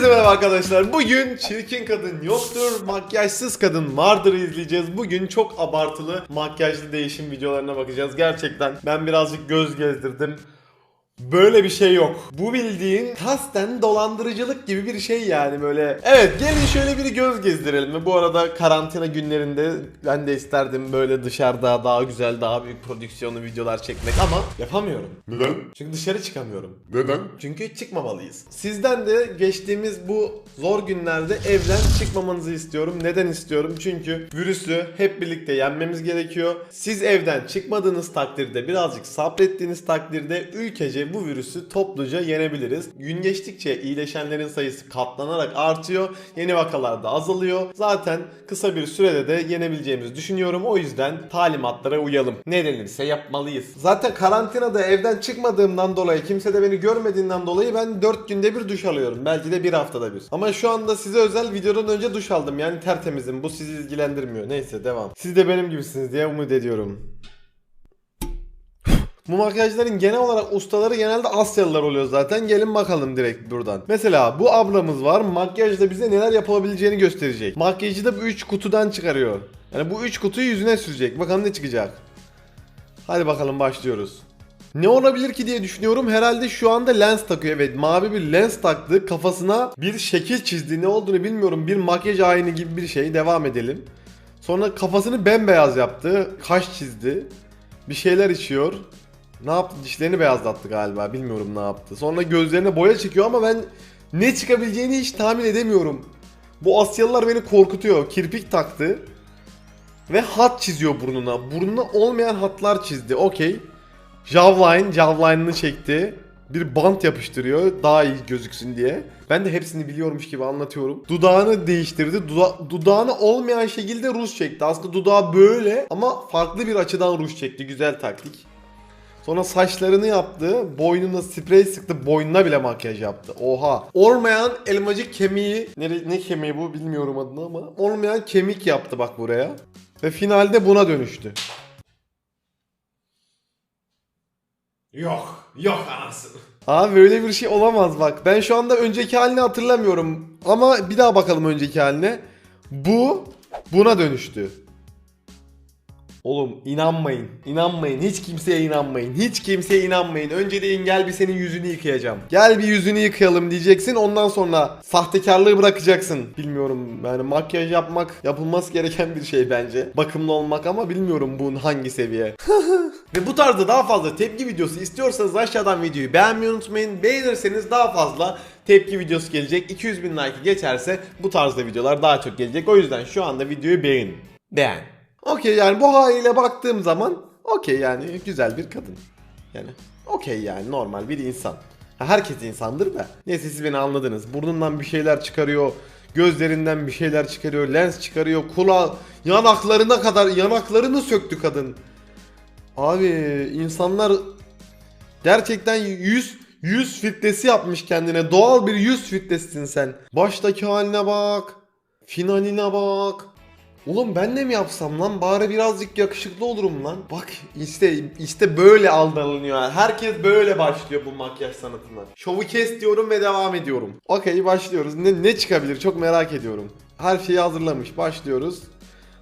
Hepinize merhaba arkadaşlar. Bugün çirkin kadın yoktur, makyajsız kadın vardır izleyeceğiz. Bugün çok abartılı makyajlı değişim videolarına bakacağız. Gerçekten ben birazcık göz gezdirdim. Böyle bir şey yok. Bu bildiğin kasten dolandırıcılık gibi bir şey yani böyle. Evet gelin şöyle bir göz gezdirelim. Ve bu arada karantina günlerinde ben de isterdim böyle dışarıda daha güzel daha büyük prodüksiyonlu videolar çekmek ama yapamıyorum. Neden? Çünkü dışarı çıkamıyorum. Neden? Çünkü çıkmamalıyız. Sizden de geçtiğimiz bu zor günlerde evden çıkmamanızı istiyorum. Neden istiyorum? Çünkü virüsü hep birlikte yenmemiz gerekiyor. Siz evden çıkmadığınız takdirde, birazcık sabrettiğiniz takdirde ülkece bu virüsü topluca yenebiliriz. Gün geçtikçe iyileşenlerin sayısı katlanarak artıyor. Yeni vakalar da azalıyor. Zaten kısa bir sürede de yenebileceğimizi düşünüyorum. O yüzden talimatlara uyalım. Ne denirse yapmalıyız. Zaten karantinada evden çıkmadığımdan dolayı, kimse de beni görmediğinden dolayı ben 4 günde bir duş alıyorum. Belki de bir haftada bir. Ama şu anda size özel videodan önce duş aldım. Yani tertemizim. Bu sizi ilgilendirmiyor. Neyse devam. Siz de benim gibisiniz diye umut ediyorum. Bu makyajların genel olarak ustaları genelde Asyalılar oluyor zaten. Gelin bakalım direkt buradan. Mesela bu ablamız var. Makyajda bize neler yapılabileceğini gösterecek. Makyajı da bu 3 kutudan çıkarıyor. Yani bu 3 kutuyu yüzüne sürecek. Bakalım ne çıkacak. Hadi bakalım başlıyoruz. Ne olabilir ki diye düşünüyorum. Herhalde şu anda lens takıyor. Evet mavi bir lens taktı. Kafasına bir şekil çizdi. Ne olduğunu bilmiyorum. Bir makyaj ayini gibi bir şey. Devam edelim. Sonra kafasını bembeyaz yaptı. Kaş çizdi. Bir şeyler içiyor. Ne yaptı? Dişlerini beyazlattı galiba. Bilmiyorum ne yaptı. Sonra gözlerine boya çekiyor ama ben ne çıkabileceğini hiç tahmin edemiyorum. Bu Asyalılar beni korkutuyor. Kirpik taktı. Ve hat çiziyor burnuna. Burnuna olmayan hatlar çizdi. Okey. Jawline, jawline'ını çekti. Bir bant yapıştırıyor daha iyi gözüksün diye. Ben de hepsini biliyormuş gibi anlatıyorum. Dudağını değiştirdi. Duda- dudağını olmayan şekilde ruj çekti. Aslında dudağı böyle ama farklı bir açıdan ruj çekti. Güzel taktik. Sonra saçlarını yaptı. Boynuna sprey sıktı. Boynuna bile makyaj yaptı. Oha. Olmayan elmacık kemiği. Ne, ne kemiği bu bilmiyorum adını ama. Olmayan kemik yaptı bak buraya. Ve finalde buna dönüştü. Yok. Yok anasını. Abi böyle bir şey olamaz bak. Ben şu anda önceki halini hatırlamıyorum. Ama bir daha bakalım önceki haline. Bu buna dönüştü. Oğlum inanmayın. İnanmayın. Hiç kimseye inanmayın. Hiç kimseye inanmayın. Önce deyin gel bir senin yüzünü yıkayacağım. Gel bir yüzünü yıkayalım diyeceksin. Ondan sonra sahtekarlığı bırakacaksın. Bilmiyorum yani makyaj yapmak yapılması gereken bir şey bence. Bakımlı olmak ama bilmiyorum bunun hangi seviye. Ve bu tarzda daha fazla tepki videosu istiyorsanız aşağıdan videoyu beğenmeyi unutmayın. Beğenirseniz daha fazla tepki videosu gelecek. 200 bin like geçerse bu tarzda videolar daha çok gelecek. O yüzden şu anda videoyu beğenin. Beğen. Okey yani bu haliyle baktığım zaman okey yani güzel bir kadın. Yani okey yani normal bir insan. Herkes insandır da. Neyse siz beni anladınız. Burnundan bir şeyler çıkarıyor. Gözlerinden bir şeyler çıkarıyor. Lens çıkarıyor. Kulağı yanaklarına kadar yanaklarını söktü kadın. Abi insanlar gerçekten yüz yüz filtresi yapmış kendine. Doğal bir yüz filtresisin sen. Baştaki haline bak. Finaline bak. Oğlum ben de mi yapsam lan? Bari birazcık yakışıklı olurum lan. Bak işte işte böyle aldanılıyor. Herkes böyle başlıyor bu makyaj sanatına. Şovu kes diyorum ve devam ediyorum. Okey başlıyoruz. Ne, ne çıkabilir çok merak ediyorum. Her şeyi hazırlamış. Başlıyoruz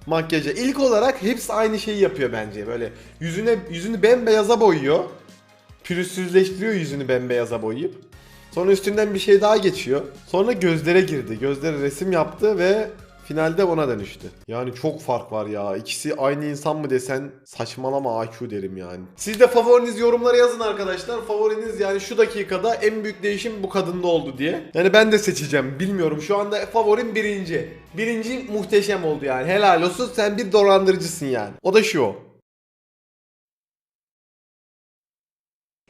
makyaja. İlk olarak hepsi aynı şeyi yapıyor bence. Böyle yüzüne yüzünü bembeyaza boyuyor. Pürüzsüzleştiriyor yüzünü bembeyaza boyayıp. Sonra üstünden bir şey daha geçiyor. Sonra gözlere girdi. Gözlere resim yaptı ve finalde ona dönüştü. Yani çok fark var ya. İkisi aynı insan mı desen saçmalama IQ derim yani. Siz de favoriniz yorumlara yazın arkadaşlar. Favoriniz yani şu dakikada en büyük değişim bu kadında oldu diye. Yani ben de seçeceğim. Bilmiyorum. Şu anda favorim birinci. Birinci muhteşem oldu yani. Helal olsun sen bir dolandırıcısın yani. O da şu.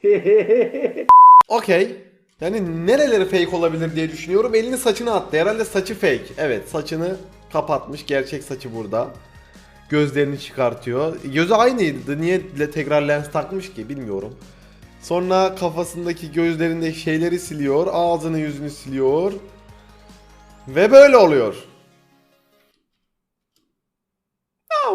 Okey. Yani nereleri fake olabilir diye düşünüyorum. Elini saçına attı. Herhalde saçı fake. Evet saçını kapatmış. Gerçek saçı burada. Gözlerini çıkartıyor. Gözü aynıydı. Niye tekrar lens takmış ki bilmiyorum. Sonra kafasındaki gözlerinde şeyleri siliyor. Ağzını yüzünü siliyor. Ve böyle oluyor.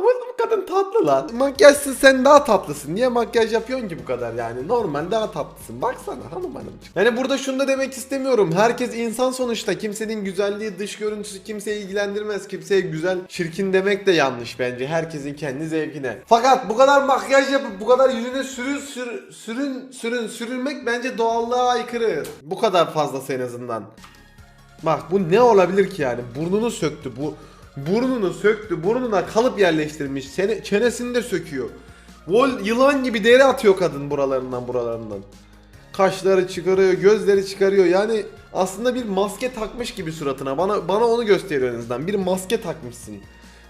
Ya bu kadın tatlı lan. Makyajsız sen daha tatlısın. Niye makyaj yapıyorsun ki bu kadar yani? Normal daha tatlısın. Baksana hanım hanımcık. Yani burada şunu da demek istemiyorum. Herkes insan sonuçta. Kimsenin güzelliği, dış görüntüsü kimseyi ilgilendirmez. Kimseye güzel, çirkin demek de yanlış bence. Herkesin kendi zevkine. Fakat bu kadar makyaj yapıp bu kadar yüzüne sürün sür, sürün sürün sürülmek bence doğallığa aykırı. Bu kadar fazlası en azından. Bak bu ne olabilir ki yani? Burnunu söktü bu. Burnunu söktü. Burnuna kalıp yerleştirmiş. Seni, çenesini de söküyor. Vol yılan gibi deri atıyor kadın buralarından buralarından. Kaşları çıkarıyor, gözleri çıkarıyor. Yani aslında bir maske takmış gibi suratına. Bana bana onu gösteriyor en azından. Bir maske takmışsın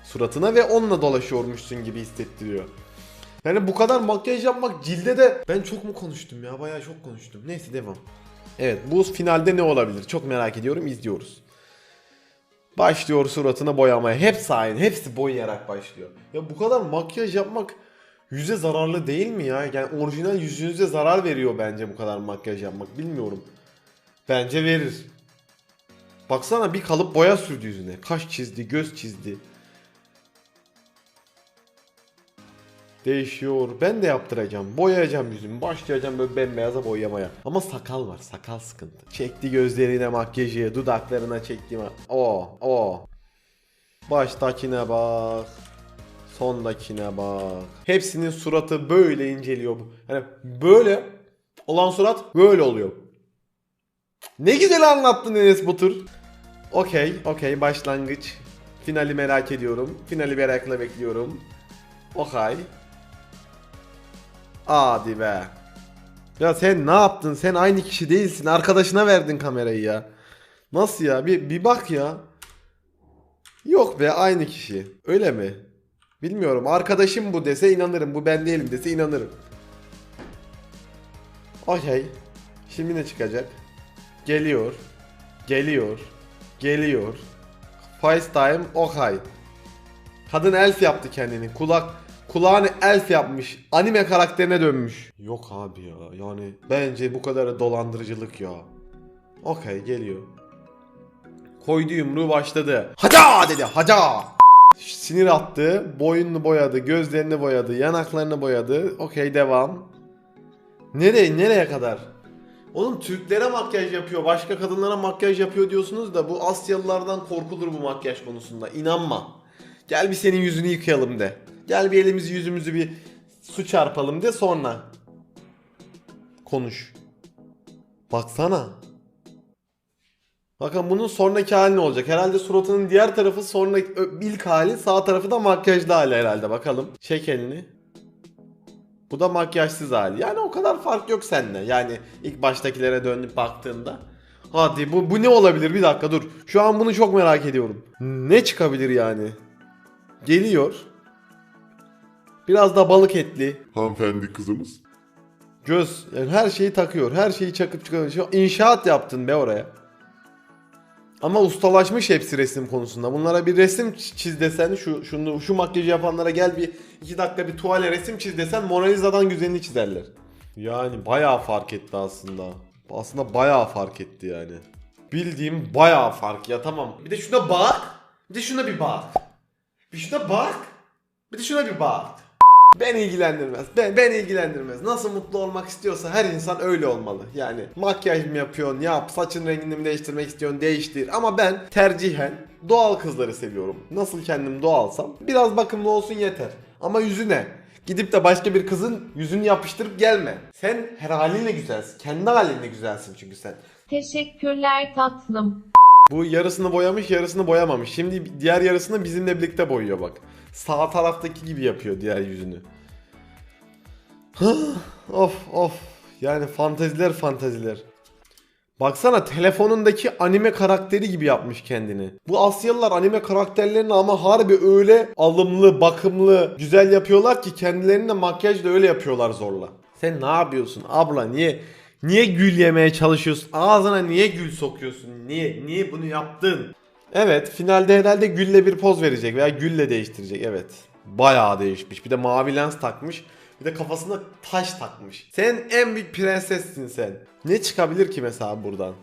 suratına ve onunla dolaşıyormuşsun gibi hissettiriyor. Yani bu kadar makyaj yapmak cilde de... Ben çok mu konuştum ya? Bayağı çok konuştum. Neyse devam. Evet bu finalde ne olabilir? Çok merak ediyorum. izliyoruz. Başlıyor suratına boyamaya. Hepsi aynı. Hepsi boyayarak başlıyor. Ya bu kadar makyaj yapmak yüze zararlı değil mi ya? Yani orijinal yüzünüze zarar veriyor bence bu kadar makyaj yapmak. Bilmiyorum. Bence verir. Baksana bir kalıp boya sürdü yüzüne. Kaş çizdi, göz çizdi. Değişiyor. Ben de yaptıracağım. Boyayacağım yüzümü. Başlayacağım böyle bembeyaza boyamaya. Ama sakal var. Sakal sıkıntı. Çekti gözlerine makyajı. Dudaklarına çekti. O. O. Baştakine bak. Sondakine bak. Hepsinin suratı böyle inceliyor. bu. Yani böyle olan surat böyle oluyor. Ne güzel anlattın Enes Batur. Okey, okey başlangıç. Finali merak ediyorum. Finali merakla bekliyorum. Okay. Hadi be. Ya sen ne yaptın? Sen aynı kişi değilsin. Arkadaşına verdin kamerayı ya. Nasıl ya? Bir, bir bak ya. Yok be aynı kişi. Öyle mi? Bilmiyorum. Arkadaşım bu dese inanırım. Bu ben değilim dese inanırım. Okey. Şimdi ne çıkacak? Geliyor. Geliyor. Geliyor. FaceTime okay. Kadın elf yaptı kendini. Kulak kulağını elf yapmış. Anime karakterine dönmüş. Yok abi ya. Yani bence bu kadar dolandırıcılık ya. Okey geliyor. Koydu yumruğu başladı. Haca dedi haca. Sinir attı. Boynunu boyadı. Gözlerini boyadı. Yanaklarını boyadı. Okey devam. Nereye nereye kadar? Oğlum Türklere makyaj yapıyor, başka kadınlara makyaj yapıyor diyorsunuz da bu Asyalılardan korkulur bu makyaj konusunda. İnanma. Gel bir senin yüzünü yıkayalım de. Gel bir elimizi yüzümüzü bir su çarpalım de sonra. Konuş. Baksana. Bakın bunun sonraki hali ne olacak? Herhalde suratının diğer tarafı sonra ö- ilk hali sağ tarafı da makyajlı hali herhalde bakalım. Çek elini. Bu da makyajsız hali. Yani o kadar fark yok seninle. Yani ilk baştakilere dönüp baktığında. Hadi bu, bu ne olabilir? Bir dakika dur. Şu an bunu çok merak ediyorum. Ne çıkabilir yani? Geliyor. Biraz da balık etli. Hanımefendi kızımız. Göz. Yani her şeyi takıyor. Her şeyi çakıp çıkarıyor. Şu inşaat yaptın be oraya. Ama ustalaşmış hepsi resim konusunda. Bunlara bir resim çiz desen şu şunu şu makyajı yapanlara gel bir iki dakika bir tuvale resim çiz desen Mona Lisa'dan güzelini çizerler. Yani bayağı fark etti aslında. Aslında bayağı fark etti yani. Bildiğim bayağı fark ya tamam. Bir de şuna bak. Bir de şuna bir bak. Bir şuna bak. Bir de şuna bir bak. Ben ilgilendirmez. Ben, ben ilgilendirmez. Nasıl mutlu olmak istiyorsa her insan öyle olmalı. Yani makyaj mı yapıyorsun yap, saçın rengini mi değiştirmek istiyorsun değiştir. Ama ben tercihen doğal kızları seviyorum. Nasıl kendim doğalsam biraz bakımlı olsun yeter. Ama yüzüne gidip de başka bir kızın yüzünü yapıştırıp gelme. Sen her halinle güzelsin. Kendi halinle güzelsin çünkü sen. Teşekkürler tatlım. Bu yarısını boyamış yarısını boyamamış. Şimdi diğer yarısını bizimle birlikte boyuyor bak. Sağ taraftaki gibi yapıyor diğer yüzünü. of of. Yani fanteziler fanteziler. Baksana telefonundaki anime karakteri gibi yapmış kendini. Bu Asyalılar anime karakterlerini ama harbi öyle alımlı, bakımlı, güzel yapıyorlar ki kendilerini de makyajla öyle yapıyorlar zorla. Sen ne yapıyorsun abla niye niye gül yemeye çalışıyorsun? Ağzına niye gül sokuyorsun? Niye niye bunu yaptın? Evet finalde herhalde gülle bir poz verecek veya gülle değiştirecek evet. Bayağı değişmiş. Bir de mavi lens takmış. Bir de kafasına taş takmış. Sen en büyük prensessin sen. Ne çıkabilir ki mesela buradan?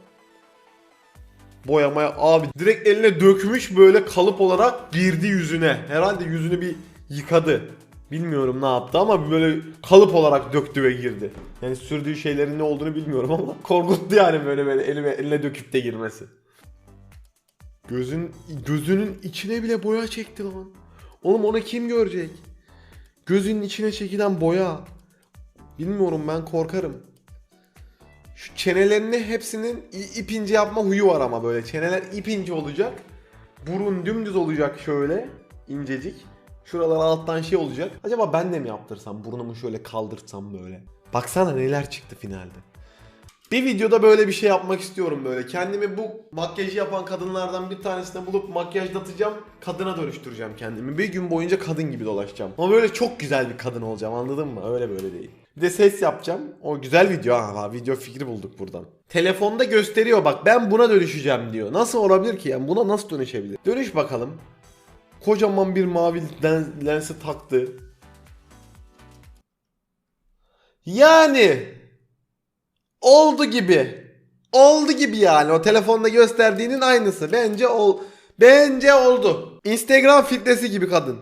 Boyamaya abi direkt eline dökmüş böyle kalıp olarak girdi yüzüne. Herhalde yüzünü bir yıkadı. Bilmiyorum ne yaptı ama böyle kalıp olarak döktü ve girdi. Yani sürdüğü şeylerin ne olduğunu bilmiyorum ama korkuttu yani böyle böyle elime, eline döküp de girmesi. Gözün gözünün içine bile boya çekti lan. Oğlum onu kim görecek? Gözünün içine çekilen boya. Bilmiyorum ben korkarım. Şu çenelerini hepsinin i- ip ince yapma huyu var ama böyle. Çeneler ip ince olacak. Burun dümdüz olacak şöyle. incecik. Şuralar alttan şey olacak. Acaba ben de mi yaptırsam? Burnumu şöyle kaldırtsam böyle. Baksana neler çıktı finalde. Bir videoda böyle bir şey yapmak istiyorum böyle. Kendimi bu makyajı yapan kadınlardan bir tanesine bulup makyajlatacağım. Kadına dönüştüreceğim kendimi. Bir gün boyunca kadın gibi dolaşacağım. Ama böyle çok güzel bir kadın olacağım anladın mı? Öyle böyle değil. Bir de ses yapacağım. O güzel video ha. Video fikri bulduk buradan. Telefonda gösteriyor bak ben buna dönüşeceğim diyor. Nasıl olabilir ki yani buna nasıl dönüşebilir? Dönüş bakalım. Kocaman bir mavi lens- lensi taktı. Yani oldu gibi. Oldu gibi yani. O telefonda gösterdiğinin aynısı. Bence ol bence oldu. Instagram filtresi gibi kadın.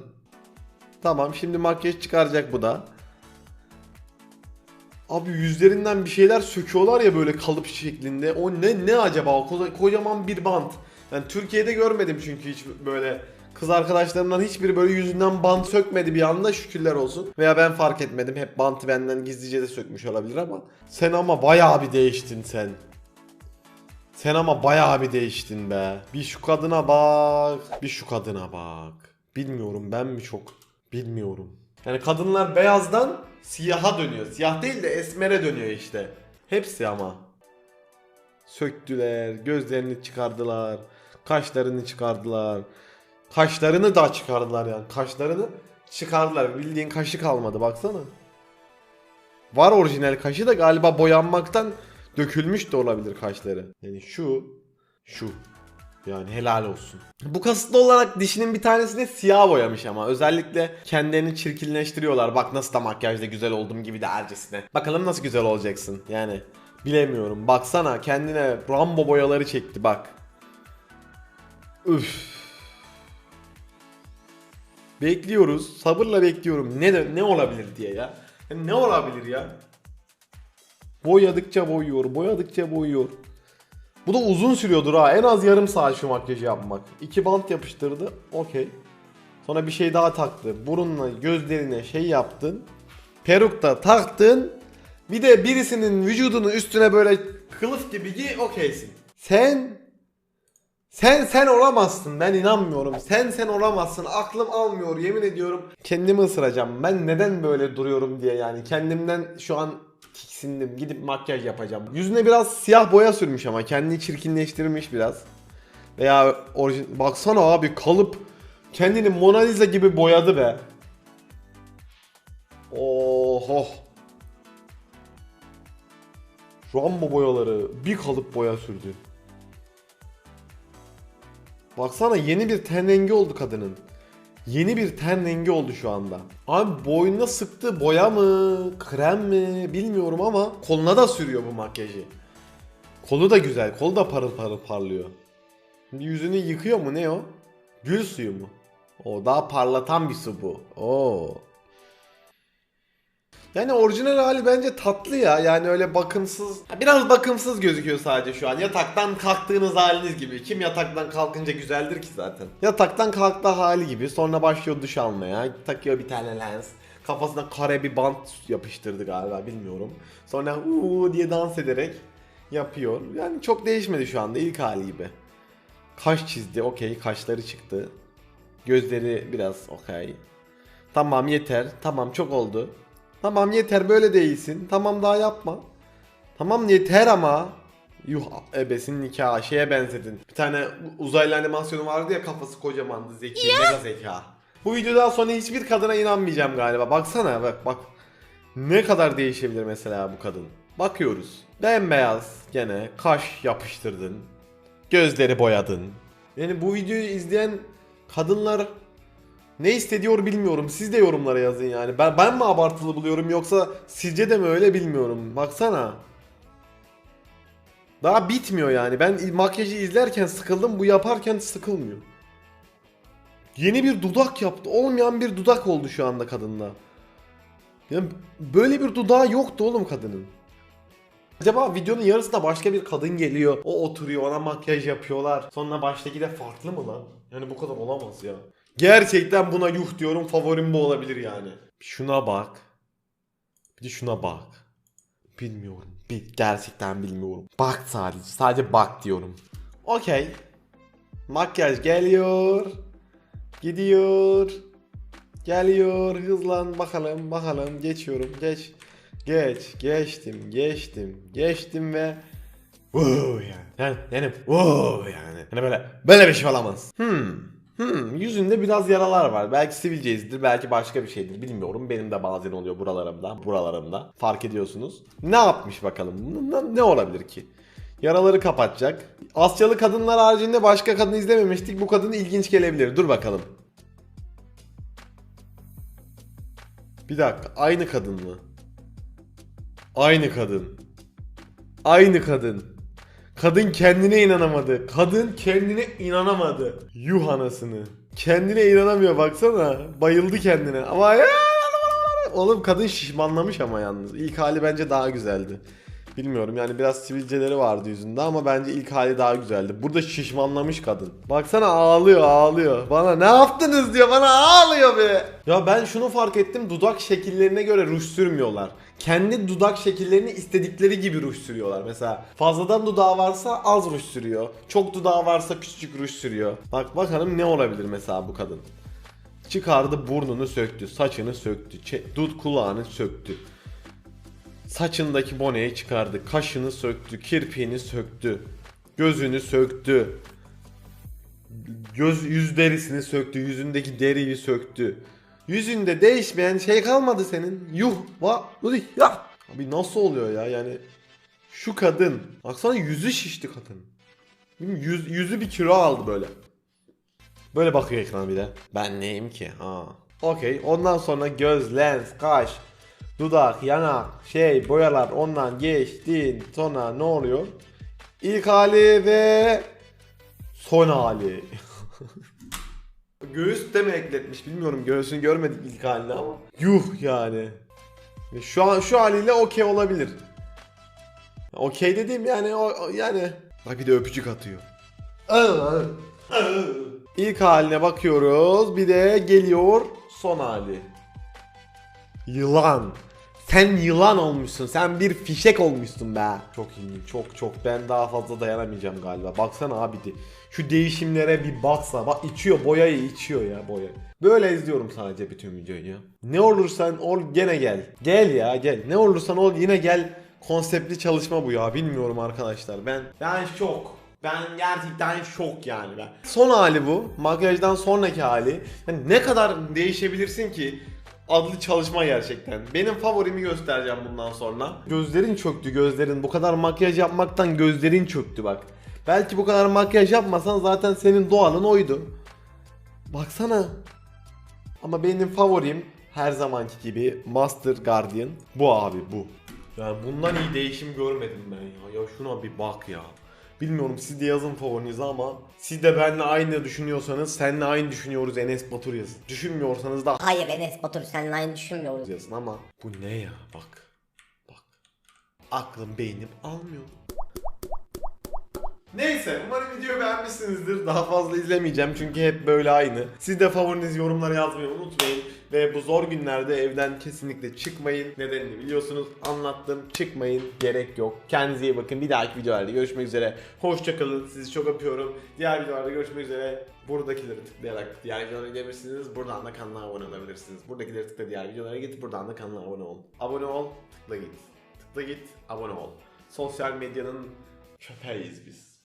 Tamam şimdi makyaj çıkaracak bu da. Abi yüzlerinden bir şeyler söküyorlar ya böyle kalıp şeklinde. O ne ne acaba o Koca- kocaman bir bant. Yani Türkiye'de görmedim çünkü hiç böyle kız arkadaşlarımdan hiçbiri böyle yüzünden bant sökmedi bir anda şükürler olsun. Veya ben fark etmedim hep bantı benden gizlice de sökmüş olabilir ama. Sen ama bayağı bir değiştin sen. Sen ama bayağı bir değiştin be. Bir şu kadına bak. Bir şu kadına bak. Bilmiyorum ben mi çok bilmiyorum. Yani kadınlar beyazdan siyaha dönüyor. Siyah değil de esmere dönüyor işte. Hepsi ama. Söktüler, gözlerini çıkardılar, kaşlarını çıkardılar. Kaşlarını da çıkardılar yani. Kaşlarını çıkardılar. Bildiğin kaşı kalmadı baksana. Var orijinal kaşı da galiba boyanmaktan dökülmüş de olabilir kaşları. Yani şu, şu. Yani helal olsun. Bu kasıtlı olarak dişinin bir tanesini siyah boyamış ama özellikle kendilerini çirkinleştiriyorlar. Bak nasıl da makyajda güzel oldum gibi de ercesine. Bakalım nasıl güzel olacaksın. Yani bilemiyorum. Baksana kendine Rambo boyaları çekti bak. Üf. Bekliyoruz. Sabırla bekliyorum. Ne de- ne olabilir diye ya. Yani ne olabilir ya? Boyadıkça boyuyor, boyadıkça boyuyor. Bu da uzun sürüyordur ha. En az yarım saat şu makyajı yapmak. İki bant yapıştırdı. Okey. Sonra bir şey daha taktı. Burunla gözlerine şey yaptın. Peruk da taktın. Bir de birisinin vücudunun üstüne böyle kılıf gibi giy okeysin. Sen sen sen olamazsın. Ben inanmıyorum. Sen sen olamazsın. Aklım almıyor yemin ediyorum. Kendimi ısıracağım. Ben neden böyle duruyorum diye yani. Kendimden şu an tiksindim. Gidip makyaj yapacağım. Yüzüne biraz siyah boya sürmüş ama kendini çirkinleştirmiş biraz. Veya orijin baksana abi kalıp kendini Mona Lisa gibi boyadı be. Oho. Rambo boyaları bir kalıp boya sürdü. Baksana yeni bir ten rengi oldu kadının. Yeni bir ten rengi oldu şu anda. Abi boynuna sıktı boya mı, krem mi bilmiyorum ama koluna da sürüyor bu makyajı. Kolu da güzel, kolu da parıl parıl parlıyor. Yüzünü yıkıyor mu ne o? Gül suyu mu? O daha parlatan bir su bu. Oo. Yani orijinal hali bence tatlı ya. Yani öyle bakımsız. Biraz bakımsız gözüküyor sadece şu an. Yataktan kalktığınız haliniz gibi. Kim yataktan kalkınca güzeldir ki zaten. Yataktan kalktı hali gibi. Sonra başlıyor duş almaya. Takıyor bir tane lens. Kafasına kare bir bant yapıştırdı galiba bilmiyorum. Sonra uuu diye dans ederek yapıyor. Yani çok değişmedi şu anda ilk hali gibi. Kaş çizdi okey kaşları çıktı. Gözleri biraz okey. Tamam yeter. Tamam çok oldu. Tamam yeter böyle değilsin. Tamam daha yapma. Tamam yeter ama. Yuh ebesin nikahı şeye benzedin. Bir tane uzaylı animasyonu vardı ya kafası kocamandı zeki mega zeka. Bu videodan sonra hiçbir kadına inanmayacağım galiba. Baksana bak bak. Ne kadar değişebilir mesela bu kadın. Bakıyoruz. Bembeyaz gene kaş yapıştırdın. Gözleri boyadın. Yani bu videoyu izleyen kadınlar ne istediyor bilmiyorum. Siz de yorumlara yazın yani. Ben ben mi abartılı buluyorum yoksa sizce de mi öyle bilmiyorum. Baksana. Daha bitmiyor yani. Ben makyajı izlerken sıkıldım. Bu yaparken sıkılmıyor. Yeni bir dudak yaptı. Olmayan bir dudak oldu şu anda kadında. Yani böyle bir dudağı yoktu oğlum kadının. Acaba videonun yarısında başka bir kadın geliyor. O oturuyor ona makyaj yapıyorlar. Sonra baştaki de farklı mı lan? Yani bu kadar olamaz ya. Gerçekten buna yuh diyorum favorim bu olabilir yani. Şuna bak. Bir de şuna bak. Bilmiyorum. Bir, gerçekten bilmiyorum. Bak sadece. Sadece bak diyorum. Okey. Makyaj geliyor. Gidiyor. Geliyor. Hızlan bakalım bakalım. Geçiyorum. Geç. Geç. Geçtim. Geçtim. Geçtim ve Wow yani. Yani, yani wow yani. Hani böyle böyle bir şey olamaz. Hmm. Hmm. Yüzünde biraz yaralar var. Belki sivilceyizdir, belki başka bir şeydir. Bilmiyorum. Benim de bazen oluyor buralarımda, buralarımda. Fark ediyorsunuz. Ne yapmış bakalım? Ne, ne olabilir ki? Yaraları kapatacak. Asyalı kadınlar haricinde başka kadın izlememiştik. Bu kadın ilginç gelebilir. Dur bakalım. Bir dakika. Aynı kadın mı? Aynı kadın. Aynı kadın. Kadın kendine inanamadı. Kadın kendine inanamadı. Yuh anasını. Kendine inanamıyor baksana. Bayıldı kendine. Ama ya Oğlum kadın şişmanlamış ama yalnız. İlk hali bence daha güzeldi. Bilmiyorum yani biraz sivilceleri vardı yüzünde ama bence ilk hali daha güzeldi. Burada şişmanlamış kadın. Baksana ağlıyor ağlıyor. Bana ne yaptınız diyor bana ağlıyor be. Ya ben şunu fark ettim dudak şekillerine göre ruj sürmüyorlar. Kendi dudak şekillerini istedikleri gibi ruj sürüyorlar. Mesela fazladan dudağı varsa az ruj sürüyor. Çok dudağı varsa küçücük ruj sürüyor. Bak bakalım ne olabilir mesela bu kadın. Çıkardı burnunu söktü, saçını söktü, dut kulağını söktü. Saçındaki boneyi çıkardı, kaşını söktü, kirpiğini söktü, gözünü söktü. Göz yüz derisini söktü, yüzündeki deriyi söktü. Yüzünde değişmeyen şey kalmadı senin. Yuh, va, ya. Abi nasıl oluyor ya yani? Şu kadın, baksana yüzü şişti kadın. Yüz, yüzü bir kilo aldı böyle. Böyle bakıyor ekrana bir de. Ben neyim ki? Ha. Okey. Ondan sonra göz, lens, kaş, dudak, yanak, şey, boyalar ondan geçtin. Sonra ne oluyor? İlk hali ve son hali. Göğüs de mi ekletmiş bilmiyorum. Göğsünü görmedik ilk halini ama. Yuh yani. Şu an şu haliyle okey olabilir. Okey dediğim yani o- yani. Bak bir de öpücük atıyor. İlk haline bakıyoruz. Bir de geliyor son hali. Yılan. Sen yılan olmuşsun. Sen bir fişek olmuşsun be. Çok iyi. Çok çok. Ben daha fazla dayanamayacağım galiba. Baksana abi. de- Şu değişimlere bir baksa. Bak içiyor. Boyayı içiyor ya boya. Böyle izliyorum sadece bütün videoyu. Ne olursan ol gene gel. Gel ya gel. Ne olursan ol yine gel. Konseptli çalışma bu ya. Bilmiyorum arkadaşlar. Ben ben şok. Ben gerçekten şok yani ben. Son hali bu. Makyajdan sonraki hali. Yani ne kadar değişebilirsin ki? Adlı çalışma gerçekten. Benim favorimi göstereceğim bundan sonra. Gözlerin çöktü gözlerin. Bu kadar makyaj yapmaktan gözlerin çöktü bak. Belki bu kadar makyaj yapmasan zaten senin doğalın oydu. Baksana. Ama benim favorim her zamanki gibi Master Guardian. Bu abi bu. Yani bundan iyi değişim görmedim ben ya. Ya şuna bir bak ya. Bilmiyorum siz de yazın favorinizi ama siz de benimle aynı düşünüyorsanız seninle aynı düşünüyoruz Enes Batur yazın. Düşünmüyorsanız da Hayır Enes Batur seninle aynı düşünmüyoruz. yazın ama bu ne ya bak. Bak. Aklım beynim almıyor. Neyse umarım videoyu beğenmişsinizdir. Daha fazla izlemeyeceğim çünkü hep böyle aynı. Siz de favoriniz yorumlara yazmayı unutmayın. Ve bu zor günlerde evden kesinlikle çıkmayın. Nedenini biliyorsunuz anlattım. Çıkmayın gerek yok. Kendinize iyi bakın. Bir dahaki videolarda görüşmek üzere. Hoşçakalın. Sizi çok öpüyorum. Diğer videolarda görüşmek üzere. Buradakileri tıklayarak diğer videolara gidebilirsiniz. Buradan da kanala abone olabilirsiniz. Buradakileri tıkla diğer videolara git. Buradan da kanala abone ol. Abone ol. Tıkla git. Tıkla git. Abone ol. Sosyal medyanın köpeğiyiz biz.